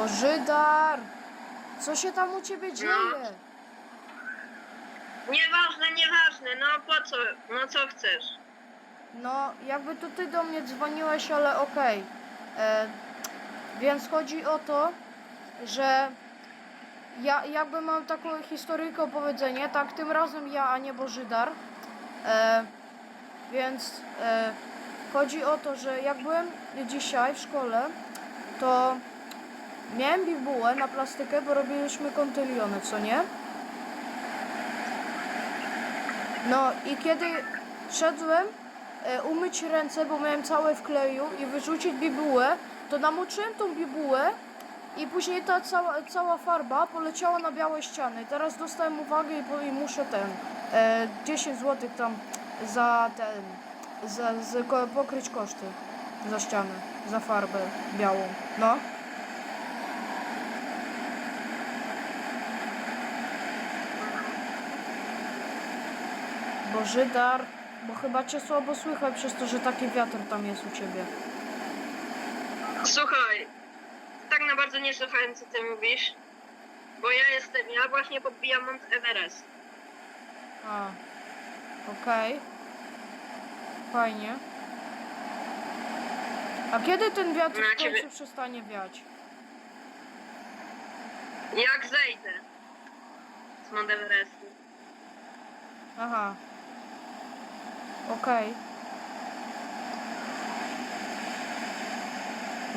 Bożydar! Co się tam u ciebie dzieje? Nieważne, nieważne, no po co, no co chcesz? No, jakby to ty do mnie dzwoniłeś, ale okej. E, Więc chodzi o to, że ja jakby mam taką historyjkę opowiedzenie, tak tym razem ja, a nie Bożydar. E, więc e, chodzi o to, że jak byłem dzisiaj w szkole, to miałem bibułę na plastykę, bo robiliśmy kontyliony, co nie? No i kiedy szedłem e, umyć ręce, bo miałem całe w kleju i wyrzucić bibułę, to namoczyłem tą bibułę i później ta cała, cała farba poleciała na białe ściany. Teraz dostałem uwagę i, muszę ten e, 10 zł tam za ten za, za pokryć koszty za ścianę, za farbę białą. No. Bożydar, bo chyba cię słabo słychać przez to, że taki wiatr tam jest u ciebie. Słuchaj, tak na bardzo nie słuchałem co ty mówisz, bo ja jestem, ja właśnie podbijam Mount Everest. A, okej. Fajnie. A kiedy ten wiatr No, w końcu przestanie wiać? Jak zejdę z Mount Everestu. Aha. Okej.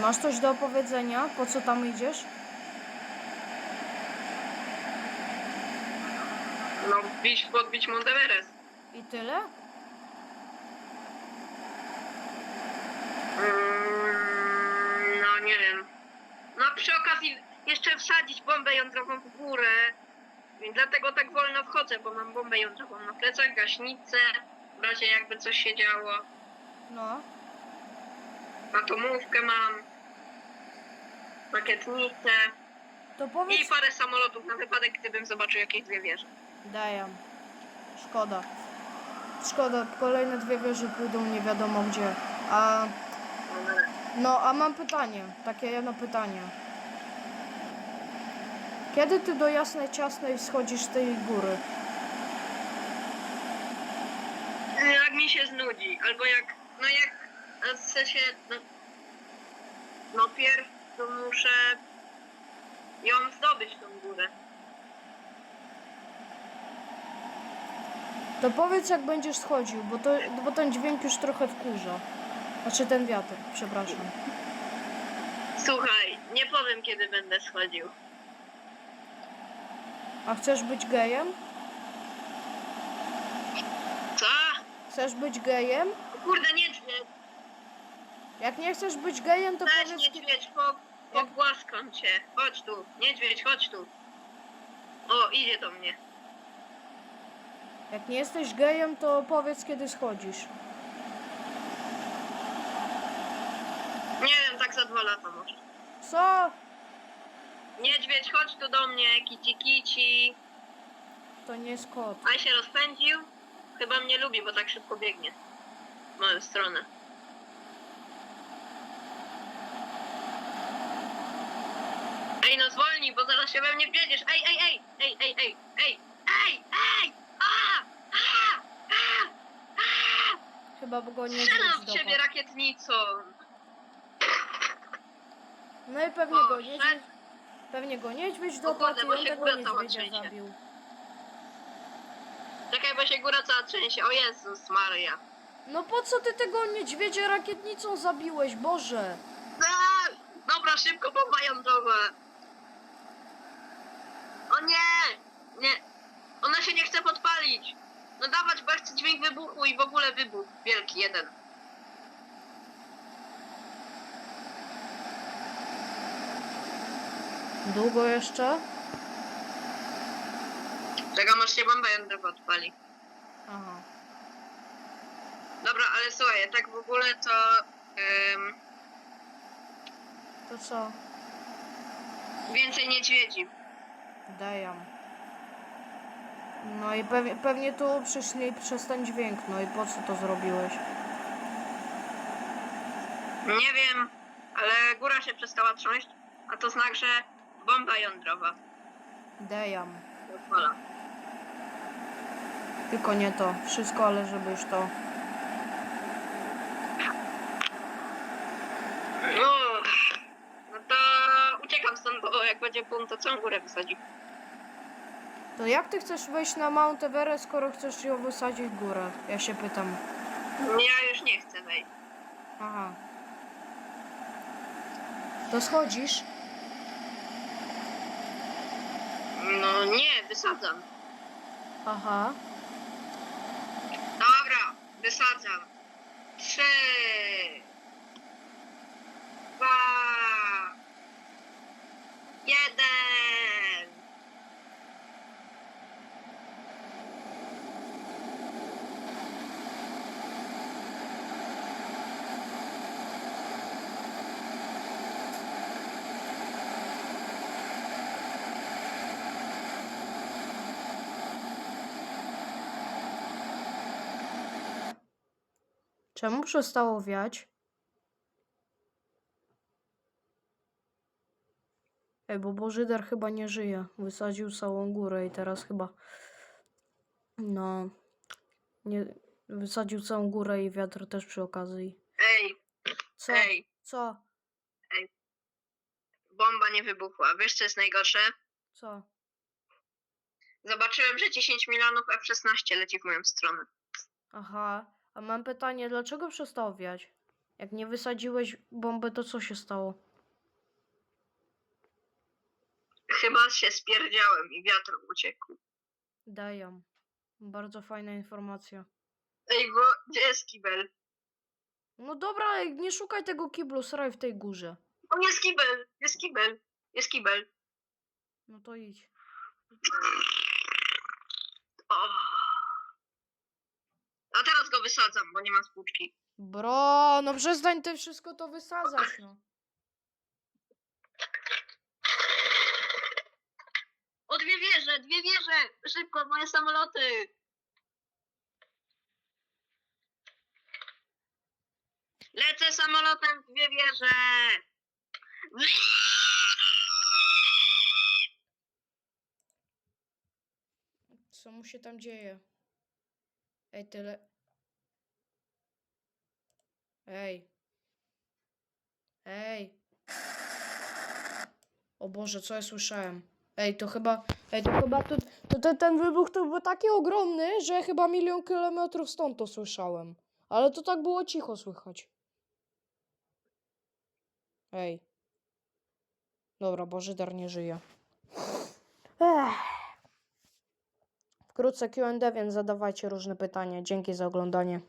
Masz coś do opowiedzenia? Po co tam idziesz? No, bić, podbić Mount Everest. I tyle? Mm, no, nie wiem. No, przy okazji jeszcze wsadzić bombę jądrową w górę. Dlatego tak wolno wchodzę, bo mam bombę jądrową na plecach, gaśnicę, w razie jakby coś się działo. No. Atomówkę mam, rakietnicę To i powiedz... parę samolotów na wypadek, gdybym zobaczył jakieś dwie wieże. Daję. Szkoda. Szkoda, kolejne dwie wieże pójdą nie wiadomo gdzie. A... No, a mam pytanie. Takie jedno pytanie. Kiedy ty do Jasnej Ciasnej schodzisz z tej góry? Jak mi się znudzi, albo jak, no jak w sensie, no, no pierw to muszę ją zdobyć tą górę. To powiedz jak będziesz schodził, bo, to, bo ten dźwięk już trochę wkurza. Znaczy ten wiatr, przepraszam. Słuchaj, nie powiem kiedy będę schodził. A chcesz być gejem? Co? Chcesz być gejem? Kurde, niedźwiedź, Jak nie chcesz być gejem, to weź powiedz... niedźwiedź, po, pogłaskam cię. Chodź tu, niedźwiedź, chodź tu. O, idzie do mnie. Jak nie jesteś gejem, to powiedz kiedy schodzisz. Nie wiem, tak za dwa lata może. Co? Niedźwiedź, chodź tu do mnie, kici kici. To nie jest kot. A się rozpędził? Chyba mnie lubi, bo tak szybko biegnie. W moją stronę. Ej, no zwolnij, bo zaraz się we mnie wjedziesz. Ej, ej, ej, ej, ej, ej, ej, ej, ej, a, a, a. Chyba go nie Strzelam w ciebie rakietnicą. No i pewnie O, go niedźwiedź... szedł. Pewnie go niedźwiedź dopadł bo i on się tego niedźwiedzia trzęsie. zabił. Czekaj, bo się góra cała trzęsie. O Jezus Maria. No po co ty tego niedźwiedzia rakietnicą zabiłeś, Boże? A, dobra, szybko, bomba jądrowa. O nie! Nie. Ona się nie chce podpalić. No dawać, bo ja chcę dźwięk wybuchu i w ogóle wybuch. Wielki, jeden. Długo jeszcze? Czekam, aż się bomba jądrowa odpali. Aha. Dobra, ale słuchaj, tak w ogóle to... ym, To co? więcej niedźwiedzi. Daję. No i pewnie, pewnie tu przyszli przez ten dźwięk, no i po co to zrobiłeś? Nie wiem, ale góra się przestała trząść. a to znak, że bomba jądrowa Dejam. odpala. Tylko nie to. Wszystko, ale żeby już to. Uff. No to uciekam stąd, bo jak będzie punkt, to całą górę wysadzi. To jak ty chcesz wejść na Mount Everest, skoro chcesz ją wysadzić w górę? Ja się pytam. Ja już nie chcę wejść. Aha. To schodzisz? No nie, wysadzam. Aha. Dobra, wysadzam. Trzy. Dwa. Jeden. Czemu przestało wiać? Ej, bo Bożyder chyba nie żyje. Wysadził całą górę i teraz chyba. No. Nie. Wysadził całą górę i wiatr też przy okazji. Ej, Co? ej, Co? bomba nie wybuchła. Wiesz co jest najgorsze? Co? Zobaczyłem, że 10 milionów F-16 leci w moją stronę. Aha. A mam pytanie, dlaczego przestało wiać? Jak nie wysadziłeś bomby, to co się stało? Chyba się spierdziałem i wiatr uciekł. Daję. Bardzo fajna informacja. Ej, bo gdzie jest kibel? No dobra, nie szukaj tego kiblu, sraj w tej górze. O, jest kibel, jest kibel, jest kibel. No to idź. O. A teraz go wysadzam, bo nie ma spłuczki. Bro, no przestań ty wszystko to wysadzać, no. O, dwie wieże, dwie wieże! Szybko, moje samoloty! Lecę samolotem w dwie wieże! Co mu się tam dzieje? Ej, tyle. Ej. Ej. O Boże, co ja słyszałem? Ej, to chyba. Ej, to chyba. To, to ten, wybuch to był taki ogromny, że chyba milion kilometrów stąd to słyszałem. Ale to tak było cicho słychać. Ej. Dobra, Bożydar nie żyje. Ech. Wkrótce Q&A, więc zadawajcie różne pytania. Dzięki za oglądanie.